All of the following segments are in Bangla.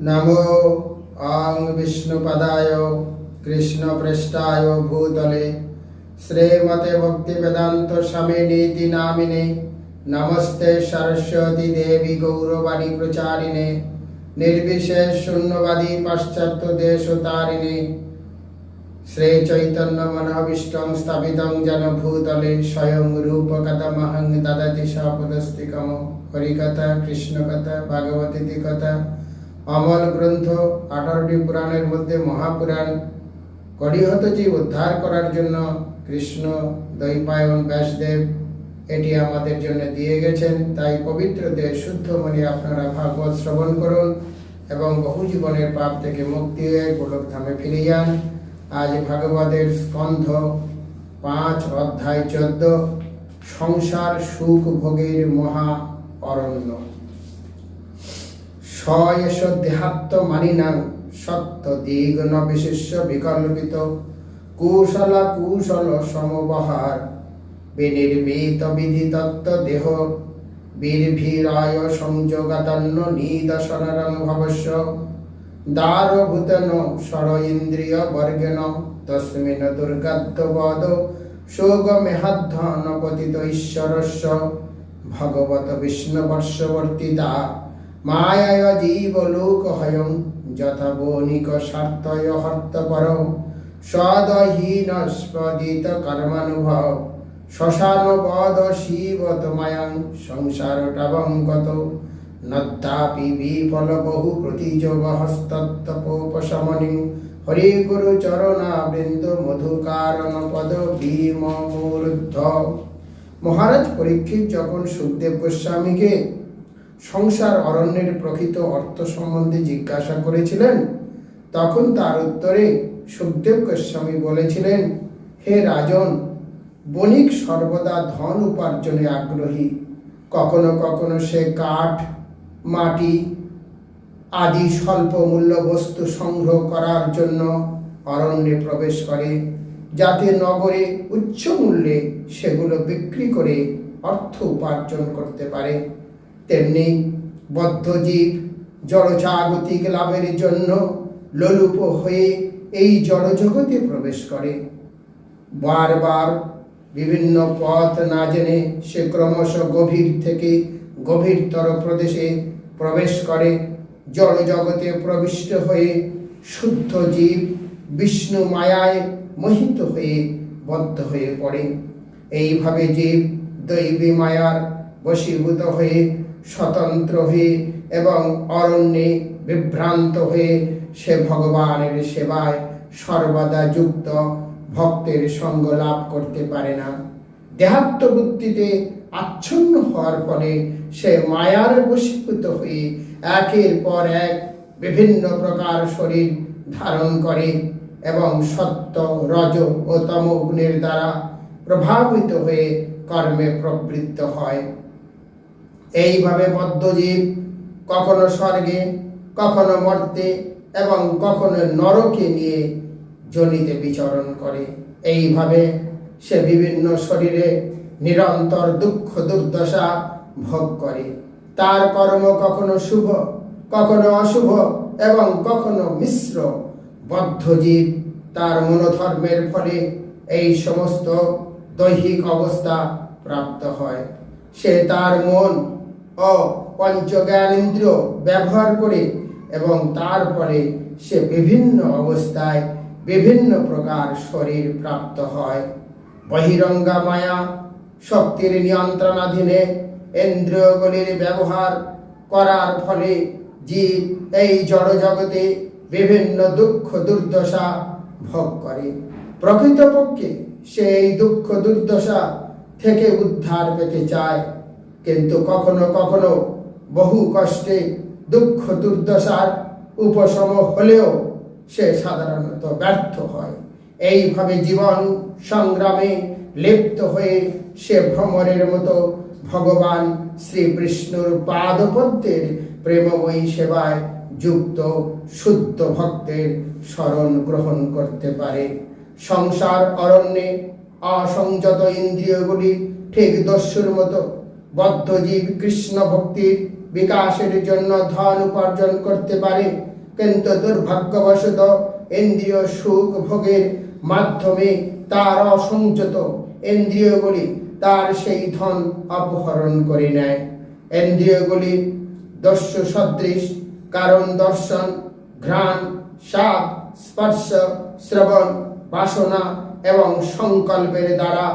নমো অং বিষ্ণুপদায় কৃষ্ণপৃষ্ঠায় ভূতলে শ্রীমতে ভক্তি বেদান্ত স্বামী নীতি নামিনে নমস্তে সরস্বতী দেবী গৌরবাণী প্রচারিণে নির্বিশেষ শূন্যবাদী পাশ্চাত্য দেশ তারিণে শ্রী চৈতন্য মনোভীষ্টং স্থাপিতং যেন ভূতলে স্বয়ং রূপ রূপকথমহং দদতি সপদস্তিকম হরিকথা কৃষ্ণকথা ভাগবতী কথা অমল গ্রন্থ আঠারোটি পুরাণের মধ্যে মহাপুরাণ। কলিহত জীব উদ্ধার করার জন্য কৃষ্ণ, দৈপায়ন, ব্যাসদেব, এটি আমাদের জন্য দিয়ে গেছেন। তাই পবিত্র দেশ শুদ্ধ মনে আপনারা ভাগবত শ্রবণ করুন এবং বহু জীবনের পাপ থেকে মুক্তি হয়ে গোলকধামে ফিরে যান। আজ ভাগবতের স্কন্ধ পাঁচ অধ্যায় চোদ্দ। সংসার সুখ ভোগের মহা অরণ্য। সয়েষ দেহাত্ম মানিনাং সত্য দ্বিগুণ বিশিষ্য বিকল্পিত, কুশল কুশল সমবহার, বিনির্মিত বিধি তত্ত্ব দেহ, বীরভীরায় সংযোগাতন্ন নিদর্শনরং ভবস্য দারভূতন সর ইন্দ্রিয় তস্মিন ঈশ্বরস্য, ভগবত বিষ্ণুবর্ষবর্তিতা। মায়ায় জীব লোক হয়ং যথা বণিক স্বার্থয় হর্তপর। সদহীন স্পদিত কর্মানুভব শ্মশান পদ শিব তোমায়াং সংসার টাবঙ্কত নদ্যাপি বিফল বহু প্রতিযোগ হস্তত্তপোপশমনি। হরে গুরু চরণা বৃন্দ মধুকারণ পদ ভীম মহারাজ পরীক্ষিত যখন সুখদেব গোস্বামীকে সংসার অরণ্যের প্রকৃত অর্থ সম্বন্ধে জিজ্ঞাসা করেছিলেন, তখন তার উত্তরে সুখদেব গোস্বামী বলেছিলেন, হে রাজন, বণিক সর্বদা ধন উপার্জনে আগ্রহী। কখনো কখনো সে কাঠ, মাটি আদি স্বল্প মূল্য বস্তু সংগ্রহ করার জন্য অরণ্যে প্রবেশ করে, যাতে নগরে উচ্চ মূল্যে সেগুলো বিক্রি করে অর্থ উপার্জন করতে পারে। তেমনি বদ্ধজীব জড়জাগতিক লাভের জন্য লোলুপ হয়ে এই জড়জগতে প্রবেশ করে। বারবার বিভিন্ন পথ না জেনে সে ক্রমশ গভীর থেকে গভীরতর প্রদেশে প্রবেশ করে। জড় জগতে প্রবিষ্ট হয়ে শুদ্ধ জীব বিষ্ণু মায়ায় মোহিত হয়ে বদ্ধ হয়ে পড়ে। এইভাবে জীব দৈবী মায়ার বশীভূত হয়ে স্বতন্ত্র হয়ে এবং অরণ্যে বিভ্রান্ত হয়ে সে ভগবানের সেবায় সর্বদা যুক্ত, ভক্তের সঙ্গ লাভ করতে পারে না। দেহাত্মবুদ্ধিতে আচ্ছন্ন হওয়ার ফলে সে মায়ার বশীভূত হয়ে একের পর এক বিভিন্ন প্রকার শরীর ধারণ করে এবং সত্য, রজ ও তম গুণের দ্বারা প্রভাবিত হয়ে কর্মে প্রবৃত্ত হয়। এইভাবে মধ্যজীব কখনো স্বর্গে, কখনো মর্তে এবং কখনো নরকে নিয়ে জনিতে বিচরণ করে। এইভাবে সে বিভিন্ন শরীরে নিরন্তর দুঃখ, দুর্দশা ভোগ করে। তার কর্ম কখনো শুভ, কখনো অশুভ এবং কখনো মিশ্র। বদ্ধজীব তার মনোধর্মের ফলে এই সমস্ত দৈহিক অবস্থা প্রাপ্ত হয়। সে তার মন ও পঞ্চজ্ঞানেন্দ্রিয় ব্যবহার করে এবং তারপরে সে বিভিন্ন অবস্থায় বিভিন্ন প্রকার শরীর প্রাপ্ত হয়। বহিরঙ্গা মায়া শক্তির নিয়ন্ত্রণাধীনে ইন্দ্রিয়গুলির ব্যবহার করার ফলে জীব এই জড়জগতে বিভিন্ন দুঃখ দুর্দশা ভোগ করে। প্রকৃতপক্ষে সেই দুঃখ দুর্দশা থেকে উদ্ধার পেতে চায়। কিন্তু কখনো কখনো বহু কষ্টে, দুঃখ, দুর্দশার উপশম হলেও সে সাধারণত ব্যর্থ হয়। এইভাবে জীবন সংগ্রামে লিপ্ত হয়ে সে ভ্রমরের মতো ভগবান শ্রীকৃষ্ণর পাদপদ্মের প্রেমময়ী সেবায় যুক্ত শুদ্ধ ভক্তের স্মরণ গ্রহণ করতে পারে। সংসার অরণ্যে অসংযত ইন্দ্রিয়গুলি ঠিক দস্যুর মতো বদ্ধজীব কৃষ্ণ ভক্তির বিকাশের জন্য ধন উপার্জন করতে পারে, কিন্তু দুর্ভাগ্যবশত ইন্দ্রিয় সুখ ভোগের মাধ্যমে তার অসংযত ইন্দ্রিয়গুলি তার সেই ধন অপহরণ করে নেয়। ইন্দ্রিয়গুলি দস্যু সদৃশ, কারণ দর্শন, ঘ্রাণ, স্বাদ, স্পর্শ, শ্রবণ, বাসনা এবং সংকল্পের দ্বারা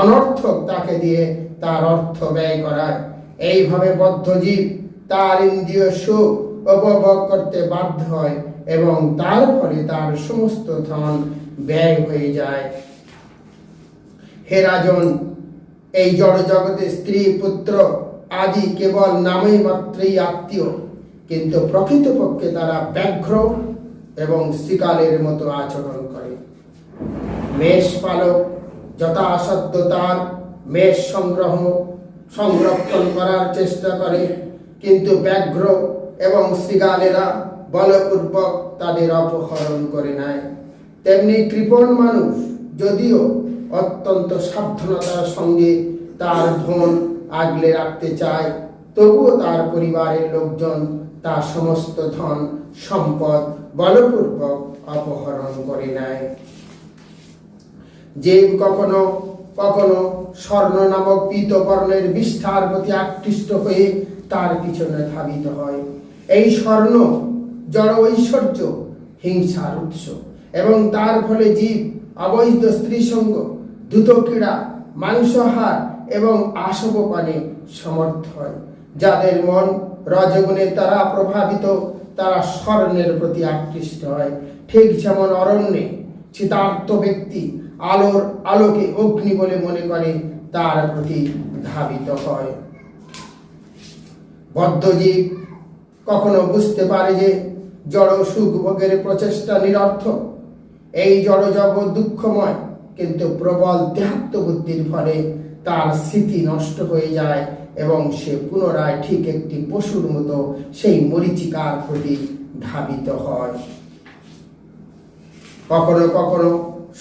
অনর্থক তাকে দিয়ে তার অর্থ ব্যয় করায় এইভাবে বদ্ধজীব তার ইন্দ্রিয় সুখ উপভোগ করতে বাধ্য হয় এবং তার ফলে তার সমস্ত ধন ব্যয় হয়ে যায়। হে রাজন, এই জড় জগতে স্ত্রী, পুত্র আদি কেবল নামেই মাত্রই আত্মীয়, কিন্তু প্রকৃতপক্ষে তারা ব্যাঘ্র এবং শিকালের মতো আচরণ করে। মেষ পালক যথাসাধ্য তার মেষ সংগ্রহ, সংরক্ষণ করার চেষ্টা করে। কিন্তু ব্যাঘ্র এবং শৃগালেরা বলপূর্বক তাদের অপহরণ করে নেয়। তেমনি কৃপণ মানুষ যদিও অত্যন্ত সাবধানতার সঙ্গে তার ধন আগলে রাখতে চায়, তবুও তার পরিবারের লোকজন তার সমস্ত ধন, সম্পদ বলপূর্বক অপহরণ করে নেয়। যে কখনো কখনো স্বর্ণ নামক পীতবর্ণের বিষ্ঠার প্রতি আকৃষ্ট হয়ে তার পিছনে ধাবিত হয়। এই স্বর্ণ জড় ঐশ্বর্য, হিংসার উৎস এবং তার ফলে জীব, অবৈধ স্ত্রী সঙ্গ দ্রুত ক্রীড়া মাংসাহার এবং আসব পানে সমর্থ হয়। যাদের মন রজগুণে তারা প্রভাবিত, তারা স্বর্ণের প্রতি আকৃষ্ট হয়। ঠিক যেমন অরণ্যে চিতার্থ ব্যক্তি আলোর আলোকে অগ্নি বলে মনে করে, তার প্রতি ধাবিত হয়। বদ্ধজীব কখনো বুঝতে পারে যে জড় সুখ ভোগের প্রচেষ্টা নিরর্থক। এই জড় জগৎ দুঃখময়, কিন্তু প্রবল দেহাত্ম বুদ্ধির ফলে তার স্মৃতি নষ্ট হয়ে যায় এবং সে পুনরায় ঠিক একটি পশুর মতো সেই মরিচিকার প্রতি ধাবিত হয়। কখনো কখনো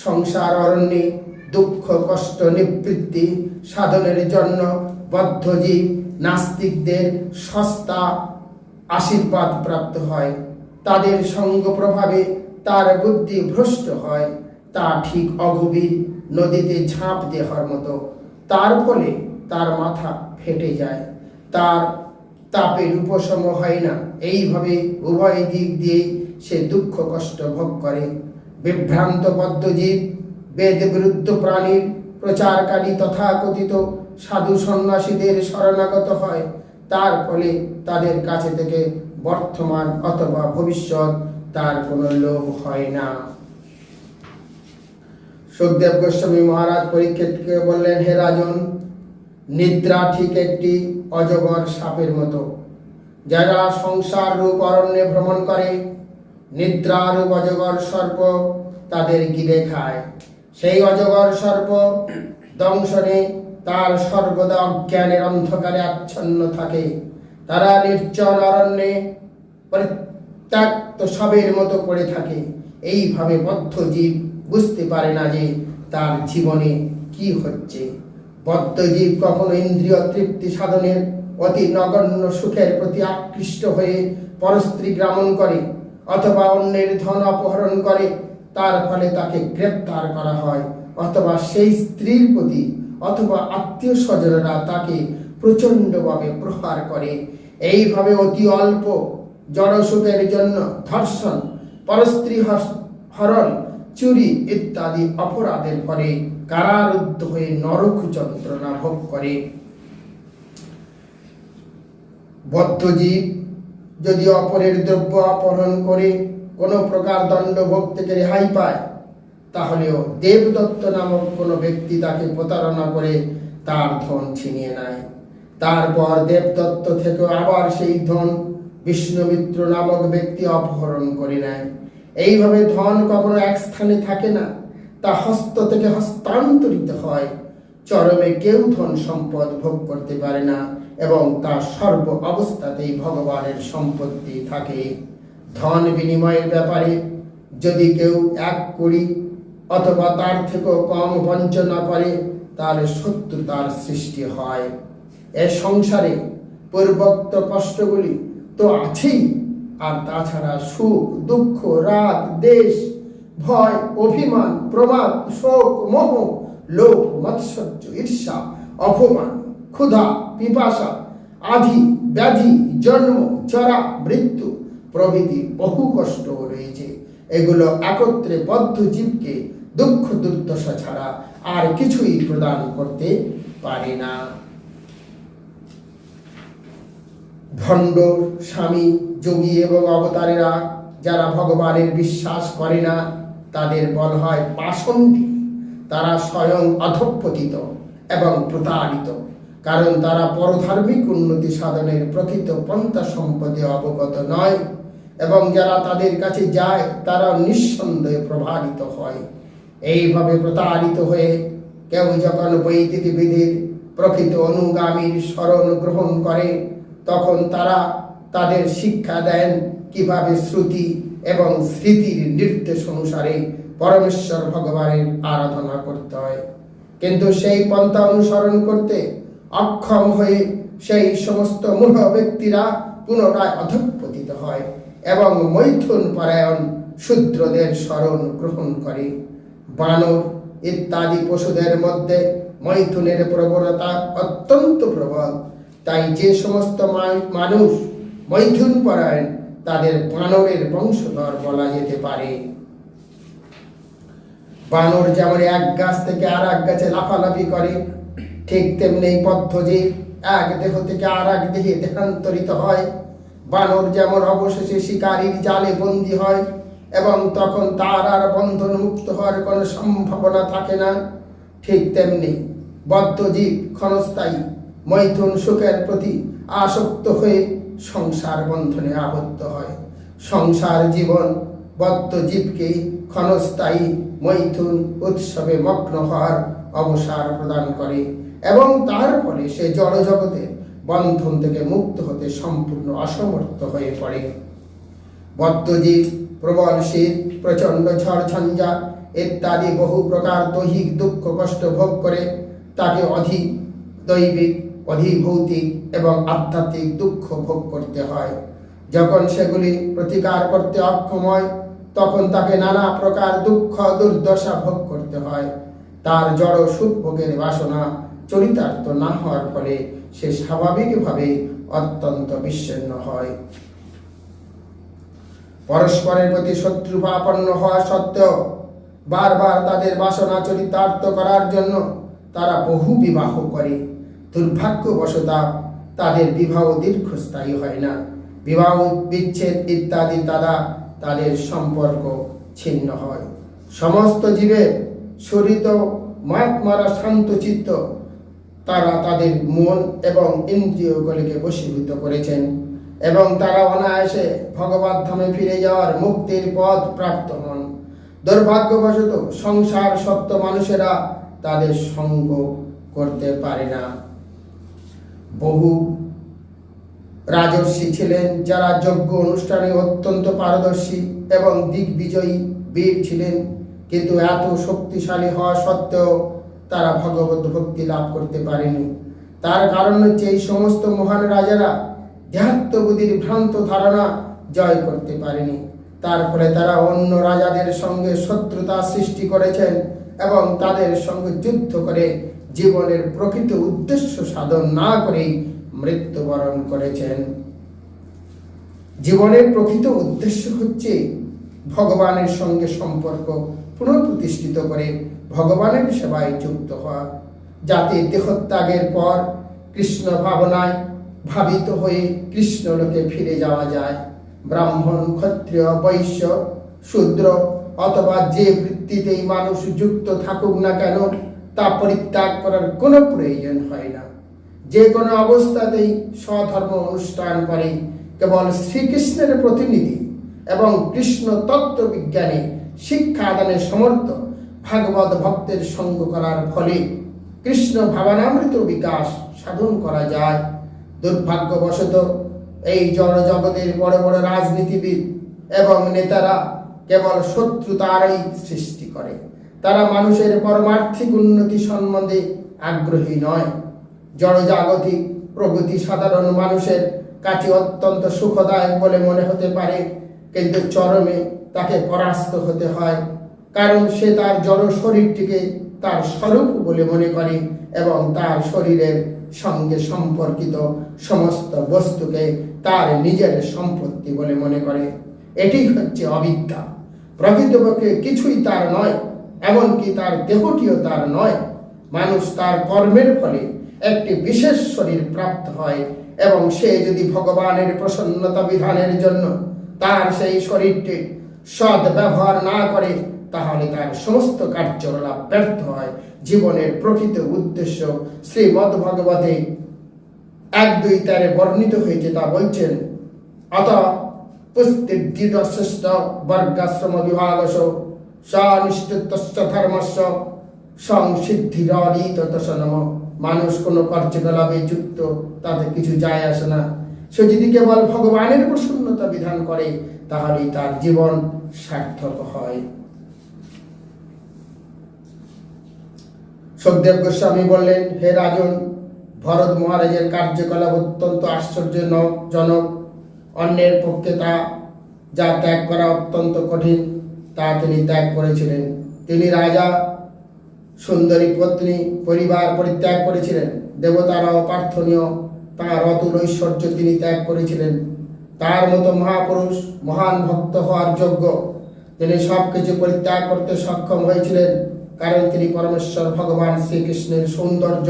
সংসার অরণ্যে, দুঃখ, কষ্ট, নিবৃত্তি, সাধনের জন্য বদ্ধজীব, নাস্তিকদের সস্তা আশীর্বাদ প্রাপ্ত হয়। তাদের সঙ্গ প্রভাবে তার বুদ্ধি ভ্রষ্ট হয়। তা ঠিক অগভীর নদীতে ঝাঁপ দেওয়ার মতো। তার ফলে তার মাথা ফেটে যায়। তার তাপের উপশম হয় না। এইভাবে উভয় দিক দিয়ে সে দুঃখ, কষ্ট ভোগ করে। বিভ্রান্ত পদ্মজীব বেদ বিরুদ্ধ প্রাণীর প্রচারকারী তথাকথিত সাধু সন্ন্যাসীদের শরণাগত হয়। তার ফলে তাদের কাছে থেকে বর্তমান অথবা ভবিষ্যৎ তার কোনো লোভ হয় না। সুখদেব গোস্বামী মহারাজ পরীক্ষিতকে বললেন, হে রাজন, নিদ্রা ঠিক একটি অজগর সাপের মতো। যারা সংসার রূপ অরণ্যে ভ্রমণ করে নিদ্রা রূপ অজগর সর্প তাদের গিলে খায়। সেই অজগর সর্প দংশনে তার সর্বদা অজ্ঞানের অন্ধকারে আচ্ছন্ন থাকে। তারা নির্জন অরণ্যে পরিত্যক্ত সবের মতো পড়ে থাকে। এইভাবে বদ্ধ জীব বুঝতে পারে না যে তার জীবনে কি হচ্ছে। বদ্ধ জীব কখনো ইন্দ্রিয় তৃপ্তি সাধনের অতি নগণ্য সুখের প্রতি আকৃষ্ট হয়ে পরস্ত্রী গ্রামণ করে। অথবা অন্যের ধন অপহরণ করে, তার ফলে তাকে গ্রেপ্তার করা হয়। অথবা সেই স্ত্রীর প্রতি অথবা আত্মীয় স্বজনরা তাকে প্রচণ্ডভাবে প্রহার করে। এইভাবে অতি অল্প জড়সুখের জন্য ধর্ষণ, পরস্ত্রী হরণ, চুরি ইত্যাদি অপরাধের ফলে কারারুদ্ধ হয়ে নরক যন্ত্রণা ভোগ করে। বদ্ধজীব যদি অপরের দ্রব্য অপহরণ করে কোনো প্রকার দণ্ড ভোগ থেকে রেহাই পায়, তাহলেও দেবদত্ত নামক কোনো ব্যক্তি তাকে প্রতারণা করে তার ধন ছিনিয়ে নেয়। তারপর দেবদত্ত থেকে আবার সেই ধন বিষ্ণুমিত্র নামক ব্যক্তি অপহরণ করে নেয়। এইভাবে ধন কখনো এক স্থানে থাকে না, তা হস্ত থেকে হস্তান্তরিত হয়। চরমে কেউ ধন সম্পদ ভোগ করতে পারে না। এবং তার সর্ব অবস্থাতেই ভগবানের সম্পত্তি থাকে। ধন বিনিময়ের ব্যাপারে যদি কেউ এক কুড়ি অথবা তার থেকেও কম বঞ্চনা করে, তাহলে শত্রুতার সৃষ্টি হয়। এ সংসারে পূর্বোক্ত কষ্টগুলি তো আছেই। আর তাছাড়া সুখ, দুঃখ, রাগ, দেশ, ভয়, অভিমান, প্রমাদ, শোক, মোহ, লোভ, মৎসর্য, ঈর্ষা, অপমান, ক্ষুধা পিপাসা, আধি, ব্যাধি, জন্ম, চরা, মৃত্যু প্রভৃতি বহু কষ্ট রয়েছে। এগুলো একত্রে বদ্ধ জীবকে দুঃখ দুর্দশা ছাড়া আর কিছুই প্রদান করতে পারে না। ভণ্ড, স্বামী, যোগী এবং অবতারেরা যারা ভগবানের বিশ্বাস করে না, তাদের বল হয় পাষণ্ডী। তারা স্বয়ং অধঃপতিত এবং প্রতারিত। কারণ তারা পরধার্মিক উন্নতি সাধনের প্রকৃত পন্থা সম্পদে অবগত নয়, এবং যারা তাদের কাছে যায়, তারা নিঃসন্দেহে প্রভাবিত হয়। এইভাবে প্রতারিত হয়ে কেউ যখন বৈদিক বিধির প্রকৃত অনুগামীর স্মরণ গ্রহণ করে, তখন তারা তাদের শিক্ষা দেন কীভাবে শ্রুতি এবং স্মৃতির নির্দেশ অনুসারে পরমেশ্বর ভগবানের আরাধনা করতে হয়। কিন্তু সেই পন্থা অনুসরণ করতে অক্ষম হয়ে সেই সমস্ত মূঢ় ব্যক্তিরা পুনরায় অধঃপতিত হয় এবং মৈথুন পরায়ণ শূদ্রদের স্মরণ গ্রহণ করে। বানর ইত্যাদি পশুদের মধ্যে মৈথুনের প্রবণতা অত্যন্ত প্রবল। তাই যে সমস্ত মানুষ মৈথুন পরায়ণ, তাদের বানরের বংশধর বলা যেতে পারে। বানর যেমন এক গাছ থেকে আর এক গাছে লাফালাফি করে ঠিক তেমনি পদ্ধতি এক দেহ থেকে আর এক দেহে দেহান্তরিত হয়। বানর যেমন অবশেষে শিকারীর জালে বন্দী হয় এবং তখন তার আর বন্ধন মুক্ত হওয়ার কোনো সম্ভাবনা থাকে না। ঠিক তেমনি বদ্ধজীব ক্ষণস্থায়ী মৈথুন সুখের প্রতি আসক্ত হয়ে সংসার বন্ধনে আবদ্ধ হয়। সংসার জীবন বদ্ধজীবকে ক্ষণস্থায়ী মৈথুন উৎসবে মগ্ন হওয়ার অবসর প্রদান করে। এবং তার ফলে সে জড়জগতের বন্ধন থেকে মুক্ত হতে সম্পূর্ণ অসমর্থ হয়ে পড়ে। বদ্ধজীব, প্রবল শীত প্রচণ্ড ঝড় ঝঞ্ঝা ইত্যাদি বহু প্রকার দৈহিক দুঃখ কষ্ট ভোগ করে তাকে অধিক দৈবিক অধিভৌতিক এবং আধ্যাত্মিক দুঃখ ভোগ করতে হয়। যখন সেগুলি প্রতিকার করতে অক্ষম হয়, তখন তাকে নানা প্রকার দুঃখ দুর্দশা ভোগ করতে হয়। তার জড় সুখ ভোগের বাসনা চরিতার্থ না হওয়ার ফলে সে স্বাভাবিকভাবে অত্যন্ত বিচ্ছিন্ন হয়। পরস্পরের প্রতি শত্রুভাপন্ন হওয়া সত্ত্বেও বারবার তাদের বাসনা চরিতার্থ করার জন্য তারা বহু বিবাহ করে। দুর্ভাগ্যবশতা তাদের বিবাহ দীর্ঘস্থায়ী হয় না। বিবাহ বিচ্ছেদ ইত্যাদি দ্বারা তাদের সম্পর্ক ছিন্ন হয়। সমস্ত জীবের শরীর মাতমারা শান্ত চিত্ত তারা তাদের মন এবং ইন্দ্রিয়গুলিকে বশীভূত করেছেন এবং তারা অনায়াসে ভগবত ধামে ফিরে যাওয়ার মুক্তির পথ প্রাপ্ত হন। দুর্ভাগ্যবশত সংসার সত্য মানুষেরা তাদের সঙ্গ করতে পারে না। বহু রাজর্ষি ছিলেন যারা যজ্ঞ অনুষ্ঠানে অত্যন্ত পারদর্শী এবং দিগ্বিজয়ী বীর ছিলেন, কিন্তু এত শক্তিশালী হওয়া সত্ত্বেও তারা ভগবত ভক্তি লাভ করতে পারেনি। তার কারণ হচ্ছে এই সমস্ত মহান রাজারা দেহাত্মবুদ্ধির ভ্রান্ত ধারণা জয় করতে পারেনি। তার ফলে তারা অন্য রাজাদের সঙ্গে শত্রুতা সৃষ্টি করেছেন এবং তাদের সঙ্গে যুদ্ধ করে জীবনের প্রকৃত উদ্দেশ্য সাধন না করেই মৃত্যুবরণ করেছেন। জীবনের প্রকৃত উদ্দেশ্য হচ্ছে ভগবানের সঙ্গে সম্পর্ক পুনঃপ্রতিষ্ঠিত করে ভগবানের সেবায় যুক্ত হওয়া। যাতে দেহত্যাগের পর কৃষ্ণ ভাবনায় ভাবিত হয়ে কৃষ্ণলোকে ফিরে যাওয়া যায়। ব্রাহ্মণ, ক্ষত্রিয়, বৈশ্য, শূদ্র অথবা যে বৃত্তিতেই মানুষ যুক্ত থাকুক না কেন, তা পরিত্যাগ করার কোনো প্রয়োজন হয় না। যে কোনো অবস্থাতেই স্বধর্ম অনুষ্ঠান করে। কেবল শ্রীকৃষ্ণের প্রতিনিধি এবং কৃষ্ণ তত্ত্ব বিজ্ঞানে শিক্ষাদানের সমর্থ ভাগবত ভক্তের সঙ্গ করার ফলে কৃষ্ণ ভাবানামৃত বিকাশ সাধন করা যায়। দুর্ভাগ্যবশত এই জড়জগতের বড় বড় রাজনীতিবিদ এবং নেতারা কেবল শত্রুতারই সৃষ্টি করে। তারা মানুষের পরমার্থিক উন্নতি সম্বন্ধে আগ্রহী নয়। জড়জাগতিক প্রগতি সাধারণ মানুষের কাছে অত্যন্ত সুখদায়ক বলে মনে হতে পারে কিন্তু চরমে তাকে পরাস্ত হতে হয়, কারণ সে তার জড় শরীরটিকে তার স্বরূপ বলে মনে করে এবং তার শরীরের সঙ্গে সম্পর্কিত সমস্ত বস্তুকে তার নিজের সম্পত্তি বলে মনে করে। এটি হচ্ছে অবিদ্যা। প্রকৃতপক্ষে কিছুই তার নয়, এমনকি তার দেহটিও তার নয়। মানুষ তার কর্মের ফলে একটি বিশেষ শরীর প্রাপ্ত হয় এবং সে যদি ভগবানের প্রসন্নতা বিধানের জন্য তার সেই শরীরটি সৎ ব্যবহার না করে, তাহলে তার সমস্ত কার্যকলাপ ব্যর্থ হয়। জীবনের প্রকৃত উদ্দেশ্য শ্রীমদ ভগবতে এক দুই তারে বর্ণিত হয়েছে, তা বলছেন, অত পুস্তির্ধিশ্রেষ্ঠ বর্গাশ্রম বিভাগস সংসিদ্ধিরিত নম মানুষ কোনো কার্যকলাপে যুক্ত, তাতে কিছু যায় আসে না। সে যদি কেবল ভগবানের প্রসন্নতা বিধান করে, তাহলেই তার জীবন সার্থক হয়। সুখদেব গোস্বামী বললেন, হে রাজন, ভরত মহারাজের কার্যকলাপ অত্যন্ত আশ্চর্যজনক। অন্যের পক্ষে তা, যা ত্যাগ করা অত্যন্ত কঠিন, তা তিনি ত্যাগ করেছিলেন। তিনি রাজা, সুন্দরী পত্নী, পরিবার পরিত্যাগ করেছিলেন। দেবতারা অপার্থনীয় তাঁর অতুল ঐশ্বর্য তিনি ত্যাগ করেছিলেন। তার মতো মহাপুরুষ, মহান ভক্ত হওয়ার যোগ্য। তিনি সব কিছু পরিত্যাগ করতে সক্ষম হয়েছিলেন, কারণ তিনি পরমেশ্বর ভগবান শ্রীকৃষ্ণের সৌন্দর্য,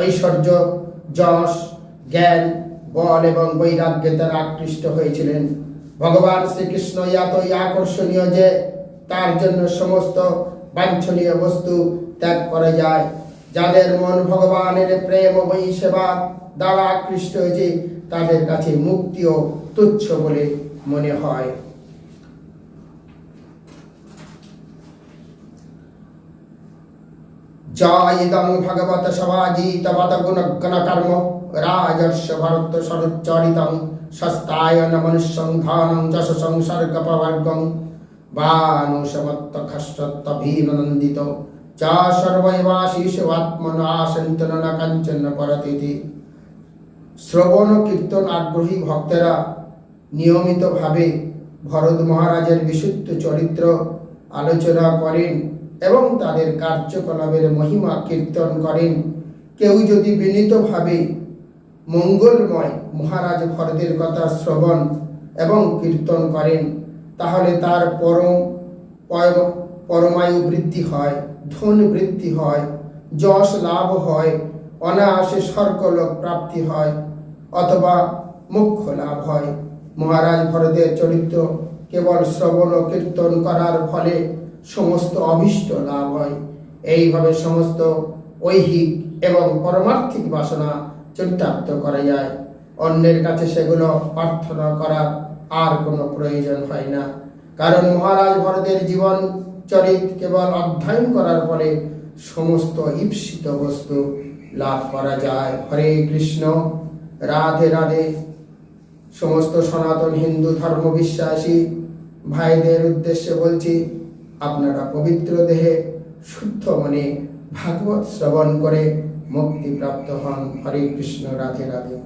ঐশ্বর্য, যশ, জ্ঞান, বল এবং বৈরাগ্যে তারা আকৃষ্ট হয়েছিলেন। ভগবান শ্রীকৃষ্ণ এতই আকর্ষণীয় যে তার জন্য সমস্ত বাঞ্ছনীয় বস্তু ত্যাগ করা যায়। যাদের মন ভগবানের প্রেম বই সেবা দ্বারা আকৃষ্ট হয়েছে, তাদের কাছে মুক্তিও তুচ্ছ বলে মনে হয়। ভগবত সভাজিত বত গুণ গণ কর্ম রাজস্ব ভরত সরুচ্চরিতং সস্তায়ন মনুষ্যং যশ সংসর্গ প্রবর্গং বানুষমত্ত খষ্টত্ত ভীমনন্দিত চ সর্বৈবাশীষাত্মন আসন্তন ন কাঞ্চন শ্রবণ ও কীর্তন আগ্রহী ভক্তেরা নিয়মিতভাবে ভরত মহারাজের বিশুদ্ধ চরিত্র আলোচনা করেন এবং তাদের কার্যকলাপের মহিমা কীর্তন করেন। কেউ যদি বিনীতভাবে মঙ্গলময় মহারাজ ভরতের কথা শ্রবণ এবং কীর্তন করেন, তাহলে তার পরম পরমায়ু বৃদ্ধি হয়, ধন বৃদ্ধি হয়, যশ লাভ হয়, অনায়াসে স্বর্গলোক প্রাপ্তি হয়। অথবা মুখ্য লাভ হয় মহারাজ ভরতের চরিত্র কেবল শ্রবণ ও কীর্তন করার ফলে সমস্ত অভীষ্ট লাভ হয়। এইভাবে সমস্ত ঐহিক এবং পরমার্থিক বাসনা চরিতার্থ করা যায়। অন্যের কাছে সেগুলো প্রার্থনা করার আর কোনো প্রয়োজন হয় না। কারণ মহারাজ ভরতের জীবন চরিত কেবল অধ্যয়ন করার ফলে সমস্ত ঈপ্সিত বস্তু লাভ করা যায়। হরে কৃষ্ণ। রাধে রাধে। সমস্ত সনাতন হিন্দু ধর্ম বিশ্বাসী ভাইদের উদ্দেশ্যে বলছি, আপনারা পবিত্র দেহে শুদ্ধ মনে ভাগবত শ্রবণ করে মুক্তিপ্রাপ্ত হন। হরে কৃষ্ণ, রাধে রাধে।